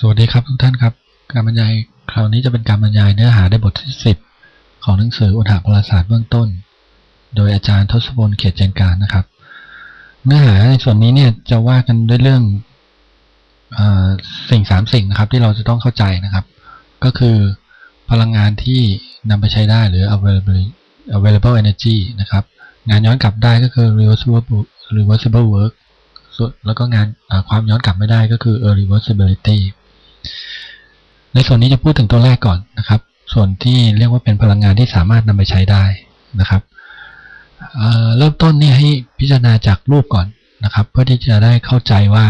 สวัสดีครับทุกท่านครับ การบรรยายคราวนี้จะเป็นการบรรยายเนื้อหาในบทที่ 10 ของหนังสืออุทหพลศาสตร์เบื้องต้น โดยอาจารย์ทศพลเขตเจนการนะครับ เนื้อหาในส่วนนี้เนี่ยจะว่ากันด้วยเรื่องอสิ่งสามสิ่งนะครับ ที่เราจะต้องเข้าใจนะครับ ก็คือพลังงานที่นำไปใช้ได้หรือ available available energy นะครับ งานย้อนกลับได้ก็คือ reversible reversible work แล้วก็งานความย้อนกลับไม่ได้ก็คือ irreversibility ในส่วนนี้จะพูดถึงตัวแรกก่อนนะครับ ส่วนที่เรียกว่าเป็นพลังงานที่สามารถนำไปใช้ได้นะครับเเริ่มต้นนี่ให้พิจารณาจากรูปก่อนนะครับ เพื่อที่จะได้เข้าใจว่า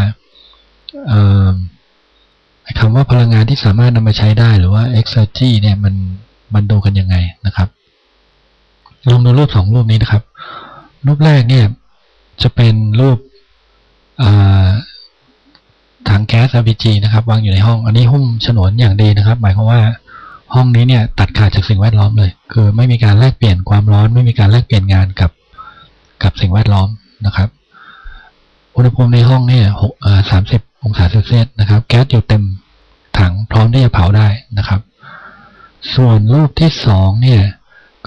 คำว่าพลังงานที่สามารถนำไปใช้ได้หรือว่า exergy เนี่ยมันมันดูกันยังไงนะครับลองดูรูปสองรูปนี้นะครับ รูปแรกเนี่ยจะเป็นรูปถังแก๊ ส LPG นะครับวางอยู่ในห้อง อันนี้หุ้มฉนวนอย่างดีนะครับ หมายความว่าห้องนี้เนี่ยตัดขาดจากสิ่งแวดล้อมเลย คือไม่มีการแลกเปลี่ยนความร้อน ไม่มีการแลกเปลี่ยนงานกับกับสิ่งแวดล้อมนะครับอุณหภูมิในห้องเนี่ยหกสามสิบองศาเซลเซียสนะครับ แก๊สอยู่เต็มถังพร้อมที่จะเผาได้นะครับ ส่วนรูปที่สองเนี่ย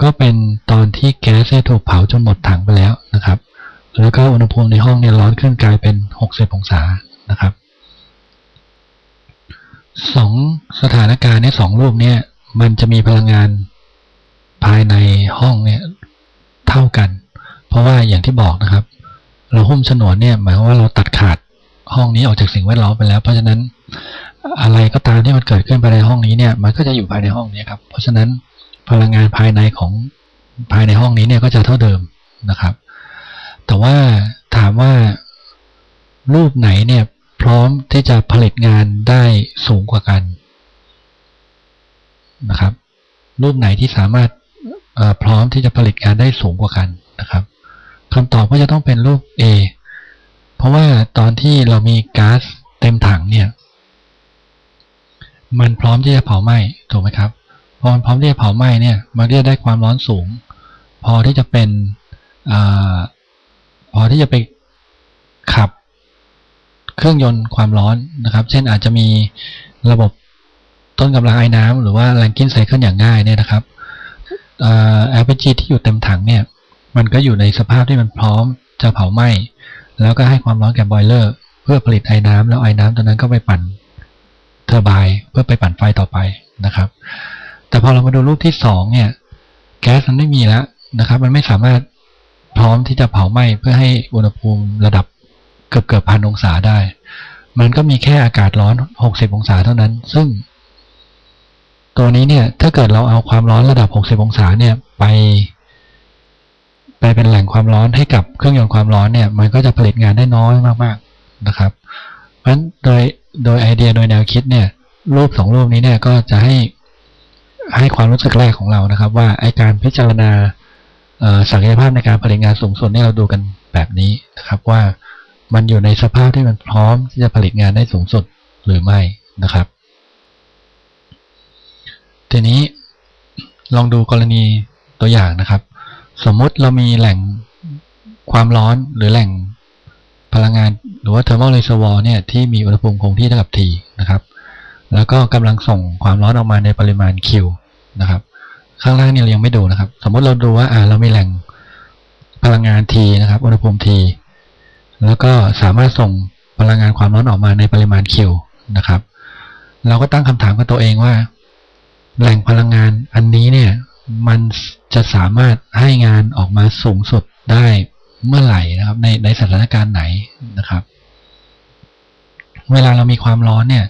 ก็เป็นตอนที่แก๊สได้ถูกเผาจนหมดถังไปแล้วนะครับ แล้วก็อุณหภูมิในห้องเนี่ยร้อนขึ้นกลายเป็น 60 องศานะครับ สองสถานการณ์ในสองรูปเนี่ย มันจะมีพลังงานภายในห้องเนี่ยเท่ากัน เพราะว่าอย่างที่บอกนะครับ เราหุ้มฉนวนเนี่ยหมายความว่าเราตัดขาดห้องนี้ออกจากสิ่งแวดล้อมไปแล้ว เพราะฉะนั้นอะไรก็ตามที่มันเกิดขึ้นภายในห้องนี้เนี่ย มันก็จะอยู่ภายในห้องนี้ครับ เพราะฉะนั้นพลังงานภายในของภายในห้องนี้เนี่ยก็จะเท่าเดิมนะครับ แต่ว่าถามว่ารูปไหนเนี่ย พร้อมที่จะผลิตงานได้สูงกว่ากันนะครับ รูปไหนที่สามารถพร้อมที่จะผลิตงานได้สูงกว่ากันนะครับคำตอบก็จะต้องเป็นรูป A เพราะว่าตอนที่เรามีก๊าซเต็มถังเนี่ย มันพร้อมที่จะเผาไหม้ถูกไหมครับพอมันพร้อมที่จะเผาไหม้เนี่ย มันเรียกได้ความร้อนสูง พอที่จะเป็นพอที่จะไปขับ เครื่องยนต์ความร้อนนะครับ เช่นอาจจะมีระบบต้นกำลังไอ้น้ำหรือว่าแรงกิ้นไซเคิลอย่างง่ายเนี่ยนะครับ LPG ที่อยู่เต็มถังเนี่ย มันก็อยู่ในสภาพที่มันพร้อมจะเผาไหม้แล้วก็ให้ความร้อนแก่บอยเลอร์ เพื่อผลิตไอ้น้ำแล้วไอ้น้ำตัวนั้นก็ไปปั่นเทอร์ไบายเพื่อไปปั่นไฟต่อไปนะครับ แต่พอเรามาดูรูปที่สองเนี่ย แก๊สมันไม่มีแล้วนะครับ มันไม่สามารถพร้อมที่จะเผาไหม้เพื่อให้อุณหภูมิระดับ เกือบเกือบพันองศาได้ มันก็มีแค่อากาศร้อน60องศาเท่านั้น ซึ่ง ตัวนี้เนี่ย ถ้าเกิดเราเอาความร้อนระดับ60องศาเนี่ยไป ไปเป็นแหล่งความร้อนให้กับเครื่องยนต์ความร้อนเนี่ย มันก็จะผลิตงานได้น้อยมากๆนะครับ เพราะฉะนั้นโดยโดยไอเดียโดยแนวคิดเนี่ย รูปสองรูปนี้เนี่ยก็จะให้ให้ความรู้สึกแรกของเรานะครับ ว่าไอการพิจารณาศักยภาพในการผลิตงานสูงสุดนี่เราดูกันแบบนี้นะครับว่า มันอยู่ในสภาพที่มันพร้อมที่จะผลิตงานได้สูงสุดหรือไม่นะครับ ทีนี้ลองดูกรณีตัวอย่างนะครับ สมมุติเรามีแหล่งความร้อนหรือแหล่งพลังงานหรือว่า thermal reservoir เนี่ยที่มีอุณหภูมิคงที่เท่ากับ T นะครับ แล้วก็กำลังส่งความร้อนออกมาในปริมาณ Q นะครับ ข้างล่างเนี่เรายังไม่ดูนะครับ สมมติเราดูว่าอ่าเรามีแหล่งพลังงาน T นะครับ อุณหภูมิ T แล้วก็สามารถส่งพลังงานความร้อนออกมาในปริมาณ Q นะครับ เราก็ตั้งคำถามกับตัวเองว่า แหล่งพลังงานอันนี้เนี่ยมันจะสามารถให้งานออกมาสูงสุดได้เมื่อไหร่นะครับ ในในสถานการณ์ไหนนะครับ เวลาเรามีความร้อนเนี่ย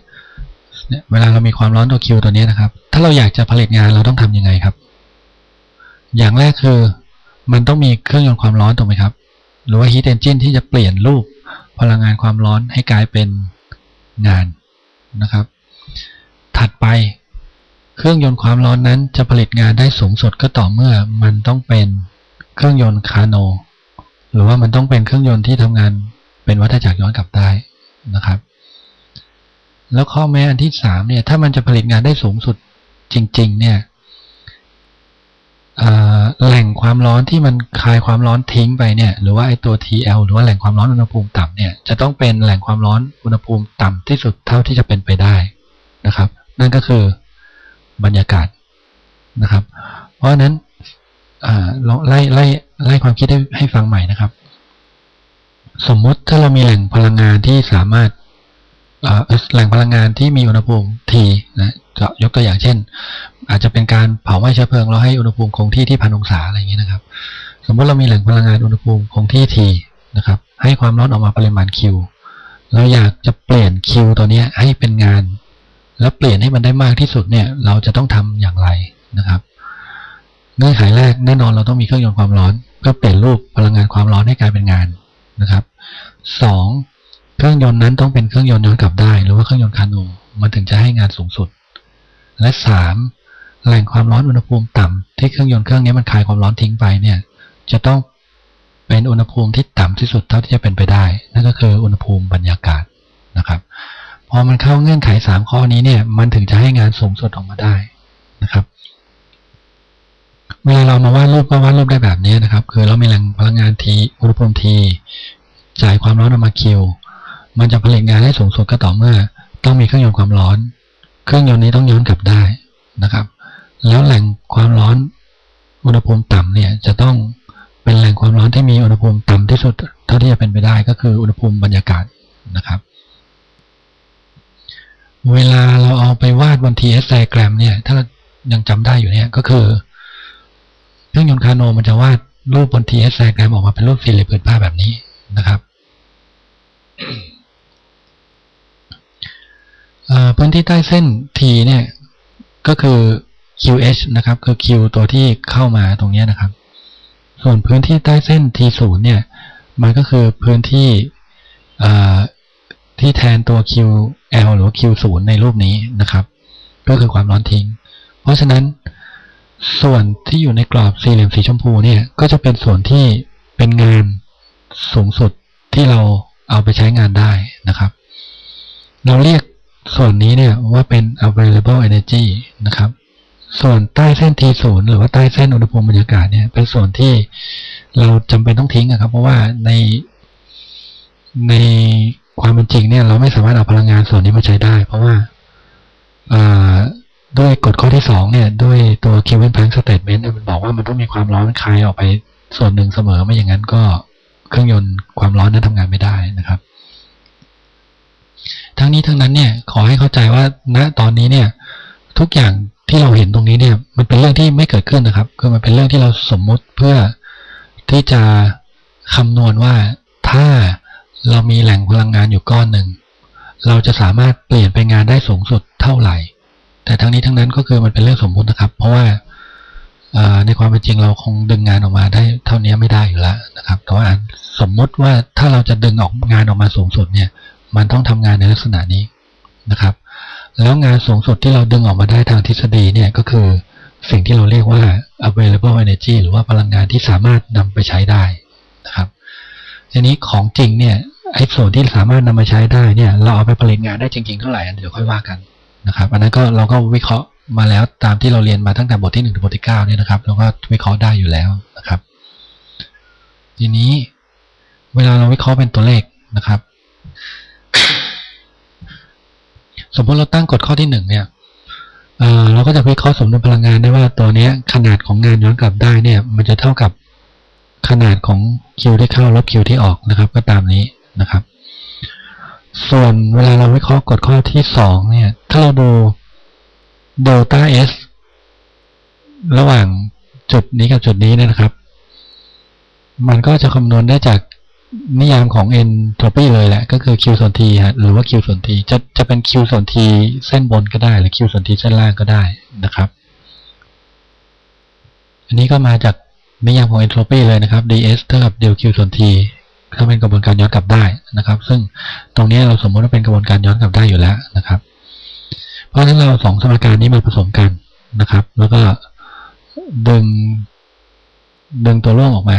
เวลาเรามีความร้อนตัวคิวตัวนี้นะครับ ถ้าเราอยากจะผลิตงานเราต้องทํำยังไงครับ อย่างแรกคือ มันต้องมีเครื่องยนต์ความร้อนถูกไหมครับ หรือว่าฮีทเอนจินที่จะเปลี่ยนรูปพลังงานความร้อนให้กลายเป็นงานนะครับ ถัดไปเครื่องยนต์ความร้อนนั้นจะผลิตงานได้สูงสุดก็ต่อเมื่อมันต้องเป็นเครื่องยนต์คาโน หรือว่ามันต้องเป็นเครื่องยนต์ที่ทำงานเป็นวัฏจักรย้อนกลับได้นะครับ แล้วข้อแม้อันที่สามเนี่ยถ้ามันจะผลิตงานได้สูงสุดจริง ๆ เนี่ย แหล่งความร้อนที่มันคายความร้อนทิ้งไปเนี่ยหรือว่าไอตัว TL หรือว่าแหล่งความร้อนอุณหภูมิต่ำเนี่ยจะต้องเป็นแหล่งความร้อนอุณหภูมิต่ำที่สุดเท่าที่จะเป็นไปได้นั่นก็คือบรรยากาศนะครับ เพราะฉะนั้นลองไล่ไล่ไล่ความคิดให้ให้ฟังใหม่นะครับ สมมุติถ้าเรามีแหล่งพลังงานที่สามารถ แหล่งพลังงานที่มีอุณหภูมิทีนะจะยกตัวอย่างเช่น อาจจะเป็นการเผาไหม้เชื้อเพลิงเราให้อุณหภูมิคงที่ที่พันองศาอะไรอย่างนี้นะครับ สมมติเรามีแหล่งพลังงานอุณหภูมิคงที่ทีนะครับ ให้ความร้อนออกมาปริมาณคิวเราอยากจะเปลี่ยนคิวตัวนี้ให้เป็นงาน แล้วเปลี่ยนให้มันได้มากที่สุดเนี่ย เราจะต้องทำอย่างไรนะครับเงื่อนไขแรกแน่นอนเราต้องมีเครื่องยนต์ความร้อน เพื่อเปลี่ยนรูปพลังงานความร้อนให้กลายเป็นงานนะครับสอง เครื่องยนต์นั้นต้องเป็นเครื่องยนต์ย้อนกลับได้ หรือว่าเครื่องยนต์คานูมันถึงจะให้งานสูงสุด และสามแหล่งความร้อนอุณหภูมิต่ำที่เครื่องยนต์เครื่องนี้มันคายความร้อนทิ้งไปเนี่ย จะต้องเป็นอุณหภูมิที่ต่ำที่สุดเท่าที่จะเป็นไปได้ นั่นก็คืออุณหภูมิบรรยากาศนะครับพอมันเข้าเงื่อนไขสามข้อนี้เนี่ยมันถึงจะให้งานสูงสุดออกมาได้นะครับเวลาเรามาวาดรูปก็วาดรูปได้แบบนี้นะครับ คือเรามีแหล่งพลังงานทีอุณหภูมิทีจ่ายความร้อนออกมาคิว มันจะผลิตงานให้สูงสุดก็ต่อเมื่อ ต้องมีเครื่องยนต์ความร้อน เครื่องยนต์นี้ต้องย้อนกลับได้นะครับ แล้วแหล่งความร้อนอุณหภูมิต่ำเนี่ยจะต้องเป็นแหล่งความร้อนที่มีอุณหภูมิต่ำที่สุดเท่าที่จะเป็นไปได้ก็คืออุณหภูมิบรรยากาศนะครับ เวลาเราเอาไปวาดบน TS diagram เนี่ย ถ้าเรายังจำได้อยู่เนี่ยก็คือ เครื่องยนต์คาโนมันจะวาดรูปบน TS diagram ออกมาเป็นรูปสี่เหลี่ยมผืนผ้าแบบนี้นะครับ พื้นที่ใต้เส้น T เนี่ยก็คือ QH นะครับ คือ Q ตัวที่เข้ามาตรงนี้นะครับ ส่วนพื้นที่ใต้เส้น T0 เนี่ยมันก็คือพื้นที่ที่แทนตัว QL หรือ Q0 ในรูปนี้นะครับ ก็คือความร้อนทิ้ง เพราะฉะนั้นส่วนที่อยู่ในกรอบสี่เหลี่ยมสีชมพูเนี่ยก็จะเป็นส่วนที่เป็นงานสูงสุดที่เราเอาไปใช้งานได้นะครับ เราเรียก ส่วนนี้เนี่ยว่าเป็น available energy นะครับ ส่วนใต้เส้น T0 หรือว่าใต้เส้นอุณหภูมิบรรยากาศเนี่ย เป็นส่วนที่เราจำเป็นต้องทิ้งนะครับ เพราะว่าในในความเป็นจริงเนี่ย เราไม่สามารถเอาพลังงานส่วนนี้มาใช้ได้ เพราะว่าด้วยกฎข้อที่สองเนี่ย ด้วยตัว Kelvin Planck statement มันบอกว่ามันต้องมีความร้อนคายออกไปส่วนหนึ่งเสมอไม่อย่างนั้นก็เครื่องยนต์ความร้อนนั้นทำงานไม่ได้นะครับ ทั้งนี้ทั้งนั้นเนี่ยขอให้เข้าใจว่าณตอนนี้เนี่ย ทุกอย่างที่เราเห็นตรงนี้เนี่ย มันเป็นเรื่องที่ไม่เกิดขึ้นนะครับ คือมันเป็นเรื่องที่เราสมมุติเพื่อที่จะคำนวณว่าถ้าเรามีแหล่งพลังงานอยู่ก้อนหนึ่งเราจะสามารถเปลี่ยนไปงานได้สูงสุดเท่าไหร่ แต่ทั้งนี้ทั้งนั้นก็คือมันเป็นเรื่องสมมุตินะครับ เพราะว่าในความเป็นจริงเราคงดึงงานออกมาได้เท่านี้ไม่ได้อยู่แล้วนะครับ แต่ว่าสมมุติว่าถ้าเราจะดึงออกงานออกมาสูงสุดเนี่ย มันต้องทำงานในลักษณะนี้นะครับ แล้วงานสูงสุดที่เราดึงออกมาได้ทางทฤษฎีเนี่ยก็คือสิ่งที่เราเรียกว่า available energy หรือว่าพลังงานที่สามารถนำไปใช้ได้นะครับ ทีนี้ของจริงเนี่ยไอ้ส่วนที่สามารถนำมาใช้ได้เนี่ย เราเอาไปผลิตงานได้จริงๆเท่าไหร่เดี๋ยวค่อยว่ากันนะครับ อันนั้นก็เราก็วิเคราะห์มาแล้วตามที่เราเรียนมาตั้งแต่บทที่หนึ่งถึงบทที่เก้าเนี่ยนะครับเราก็วิเคราะห์ได้อยู่แล้วนะครับ ทีนี้เวลาเราวิเคราะห์เป็นตัวเลขนะครับ สมมติเราตั้งกฎข้อที่หนึ่งเนี่ยเราก็จะวิเคราะห์สมดุลพลังงานได้ว่าตัวนี้ขนาดของงานย้อนกลับได้เนี่ย มันจะเท่ากับขนาดของคิวที่เข้าลบคิวที่ออกนะครับ ก็ตามนี้นะครับ ส่วนเวลาเราวิเคราะห์กฎข้อที่สองเนี่ย ถ้าเราดูเดลต้าเอสระหว่างจุดนี้กับจุดนี้นะครับ มันก็จะคำนวณได้จาก นิยามของ entropy เลยแหละ ก็คือ q ส่วน t ฮะหรือว่า q ส่วน t จะจะเป็น q ส่วน t เส้นบนก็ได้ หรือ q ส่วน t เส้นล่างก็ได้นะครับ อันนี้ก็มาจากนิยามของ entropy เลยนะครับ ds เท่ากับ del q ส่วน t ถ้าเป็นกระบวนการย้อนกลับได้นะครับ ซึ่งตรงนี้เราสมมติว่าเป็นกระบวนการย้อนกลับได้อยู่แล้วนะครับ เพราะฉะนั้นเราสองสมการนี้มาผสมกันนะครับ แล้วก็ดึงดึงตัวร่วงออกมา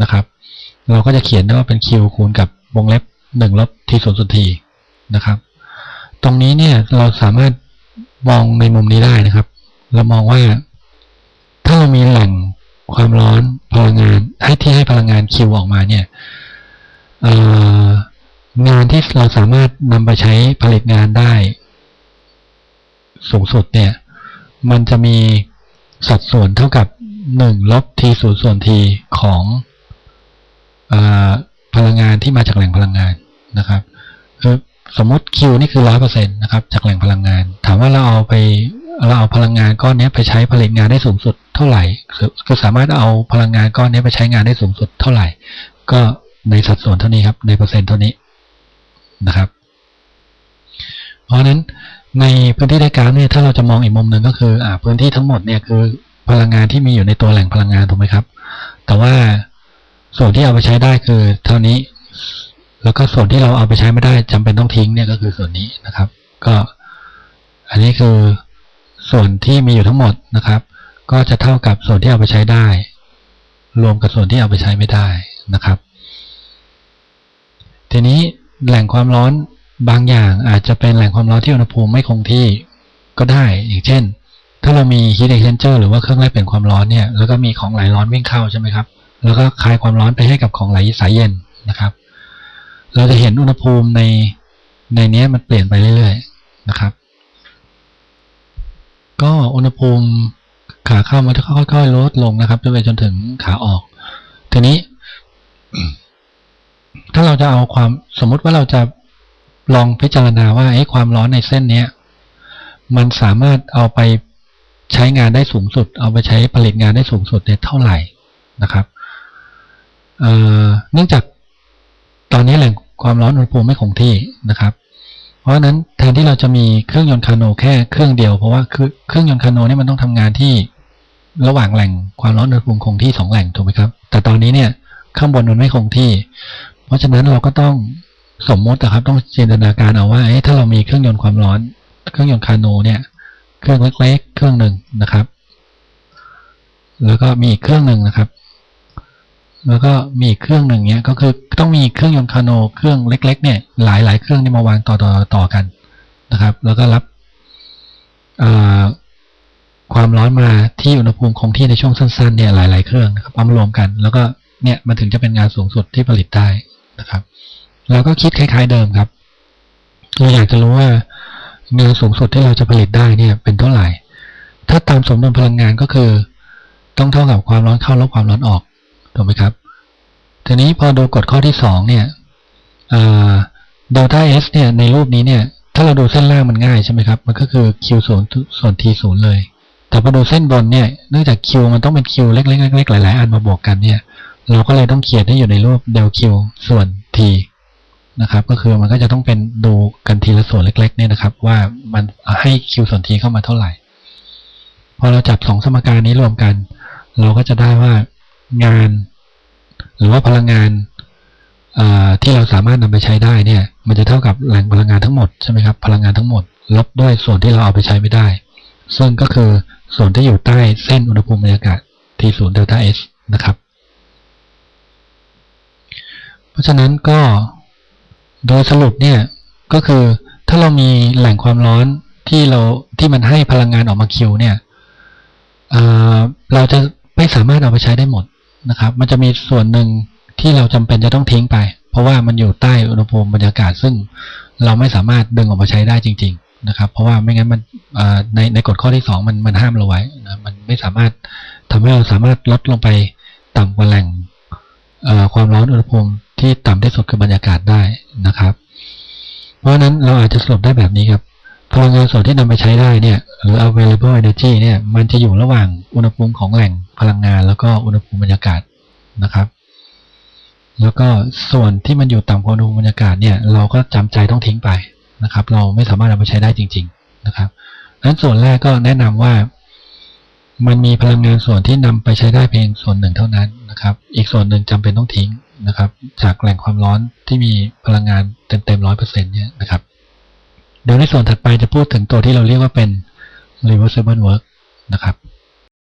นะครับ เราก็จะเขียนได้ว่าเป็น q คูณกับวงเล็บหนึ่งลบ t ส่วนส่วน t นะครับ ตรงนี้เนี่ยเราสามารถมองในมุมนี้ได้นะครับ เรามองว่า ถ้าเรามีแหล่งความร้อนพลังงานให้ที่ให้พลังงานคิวออกมาเนี่ยงานที่เราสามารถนำไปใช้ผลิตงานได้ สูงสุดเนี่ย มันจะมีสัดส่วนเท่ากับหนึ่งลบ t ศูนส่วน t ของ พลังงานที่มาจากแหล่งพลังงานนะครับสมมติ Q นี่คือร้อยเปอร์เซ็นต์นะครับจากแหล่งพลังงาน ถามว่าเราเอาไปเราเอาพลังงานก้อนนี้ไปใช้ผลิตงานได้สูงสุดเท่าไหร่คือสามารถเอาพลังงานก้อนนี้ไปใช้งานได้สูงสุดเท่าไหร่ ก็ในสัดส่วนเท่านี้ครับ ในเปอร์เซ็นต์เท่านี้นะครับ เพราะฉะนั้นในพื้นที่ได้กาฟเนี่ยถ้าเราจะมองอีกมุมหนึ่งก็คืออ่าพื้นที่ทั้งหมดเนี่ยคือพลังงานที่มีอยู่ในตัวแหล่งพลังงานถูกไหมครับ แต่ว่า ส่วนที่เอาไปใช้ได้คือเท่านี้ แล้วก็ส่วนที่เราเอาไปใช้ไม่ได้จำเป็นต้องทิ้งเนี่ยก็คือส่วนนี้นะครับ ก็อันนี้คือส่วนที่มีอยู่ทั้งหมดนะครับ ก็จะเท่ากับส่วนที่เอาไปใช้ได้ รวมกับส่วนที่เอาไปใช้ไม่ได้นะครับ ทีนี้แหล่งความร้อนบางอย่างอาจจะเป็นแหล่งความร้อนที่อุณหภูมิไม่คงที่ก็ได้อย่างเช่น ถ้าเรามี heat exchanger หรือว่าเครื่องแรกเปลี่ยนความร้อนเนี่ยแล้วก็มีของไหลร้อนวิ่งเข้าใช่ไหมครับ แล้วก็คลายความร้อนไปให้กับของไหลสายเย็นนะครับ เราจะเห็นอุณหภูมิในในนี้มันเปลี่ยนไปเรื่อยๆนะครับ ก็อุณหภูมิขาเข้ามันจะค่อยๆลดลงนะครับจนไปจนถึงขาออก ทีนี้ ถ้าเราจะเอาความสมมติว่าเราจะลองพิจารณาว่าไอ้ความร้อนในเส้นเนี้ยมันสามารถเอาไปใช้งานได้สูงสุด เอาไปใช้ผลิตงานได้สูงสุดเนี่ยเท่าไหร่นะครับ เนื่องจากตอนนี้แหล่งความร้อนอุณหภูมิไม่คงที่นะครับ เพราะฉะนั้นแทนที่เราจะมีเครื่องยนต์คาโนแค่เครื่องเดียวเพราะว่าคือเครื่องยนต์คาโนนี่มันต้องทำงานที่ระหว่างแหล่งความร้อนอุณหภูมิคงที่สองแหล่งถูกไหมครับ แต่ตอนนี้เนี่ยข้างบนมันไม่คงที่ เพราะฉะนั้นเราก็ต้องสมมตินะครับต้องจินตนาการเอาว่าถ้าเรามีเครื่องยนต์ความร้อน เครื่องยนต์คาโนเนี่ย เครื่องเล็กๆเครื่องหนึ่งนะครับ แล้วก็มีอีกเครื่องหนึ่งนะครับ แล้วก็มีเครื่องหนึ่งเนี้ยก็คือต้องมีเครื่องยนต์คาโนเครื่องเล็ก ๆ เนี่ยหลายๆเครื่องนี่มาวางต่อต่อต่อกันนะครับ แล้วก็รับความร้อนมาที่อุณหภูมิคงที่ในช่วงสั้นๆเนี่ยหลาย ๆ เครื่องนะครับเอามารวมกัน แล้วก็เนี่ยมันถึงจะเป็นงานสูงสุดที่ผลิตได้นะครับเราก็คิดคล้าย ๆเดิมครับเราอยากจะรู้ว่างินสูงสุดที่เราจะผลิตได้เนี่ยเป็นเท่าไหร่ ถ้าตามสมดุลพลังงานก็คือ ต้องเท่ากับความร้อนเข้าลบความร้อนออก ถูกไหมครับทีนี้พอดูกฎข้อที่สองเนี่ยเดลต้าเอสเนี่ยในรูปนี้เนี่ยถ้าเราดูเส้นล่างมันง่ายใช่ไหมครับ มันก็คือ q ศูนย์ส่วน t ศูนย์เลย แต่พอดูเส้นบนเนี่ยเนื่องจาก q มันต้องเป็น q เล็กๆๆหลายๆอันมาบวกกันเนี่ย เราก็เลยต้องเขียนให้อยู่ในรูปเดล q ส่วน t นะครับ ก็คือมันก็จะต้องเป็นดูกันทีละส่วนเล็ก ๆ เนี่ยนะครับ ว่ามันให้คิวส่วนทีเข้ามาเท่าไหร่ พอเราจับสองสมการนี้รวมกัน เราก็จะได้ว่า งาน หรือว่าพลังงานที่เราสามารถนำไปใช้ได้เนี่ย มันจะเท่ากับแหล่งพลังงานทั้งหมดใช่ไหมครับพลังงานทั้งหมดลบด้วยส่วนที่เราเอาไปใช้ไม่ได้ ซึ่งก็คือส่วนที่อยู่ใต้เส้นอุณหภูมิบรรยากาศ T ศูนย์เดลต้าเอสนะครับ เพราะฉะนั้นก็โดยสรุปเนี่ยก็คือถ้าเรามีแหล่งความร้อนที่เราที่มันให้พลังงานออกมาคิวเนี่ยเราจะไม่สามารถเอาไปใช้ได้หมด นะครับ มันจะมีส่วนหนึ่งที่เราจำเป็นจะต้องทิ้งไป เพราะว่ามันอยู่ใต้อุณหภูมิบรรยากาศซึ่งเราไม่สามารถดึงออกมาใช้ได้จริง ๆ นะครับ เพราะว่าไม่งั้นมันในในกฎข้อที่สองมันมันห้ามเราไว้นะมันไม่สามารถทำให้เราสามารถลดลงไปต่ำกว่าแหล่งความร้อนอุณหภูมิที่ต่ำที่สุดคือบรรยากาศได้นะครับ เพราะฉะนั้นเราอาจจะสรุปได้แบบนี้ครับ พลังงานส่วนที่นำไปใช้ได้เนี่ยหรือ available energy เนี่ยมันจะอยู่ระหว่างอุณหภูมิของแหล่งพลังงาน แล้วก็อุณหภูมิบรรยากาศนะครับ แล้วก็ส่วนที่มันอยู่ต่ำกว่าอุณหภูมิบรรยากาศเนี่ยเราก็จำใจต้องทิ้งไปนะครับ เราไม่สามารถนำไปใช้ได้จริง ๆนะครับนั้นส่วนแรกก็แนะนำว่า มันมีพลังงานส่วนที่นำไปใช้ได้เพียงส่วนหนึ่งเท่านั้นนะครับ อีกส่วนหนึ่งจำเป็นต้องทิ้งนะครับ จากแหล่งความร้อนที่มีพลังงานเต็มเต็มร้อยเปอร์เซ็นต์เนี่ยนะครับ เดี๋ยวในส่วนถัดไปจะพูดถึงตัวที่เราเรียกว่าเป็น reversible work นะครับ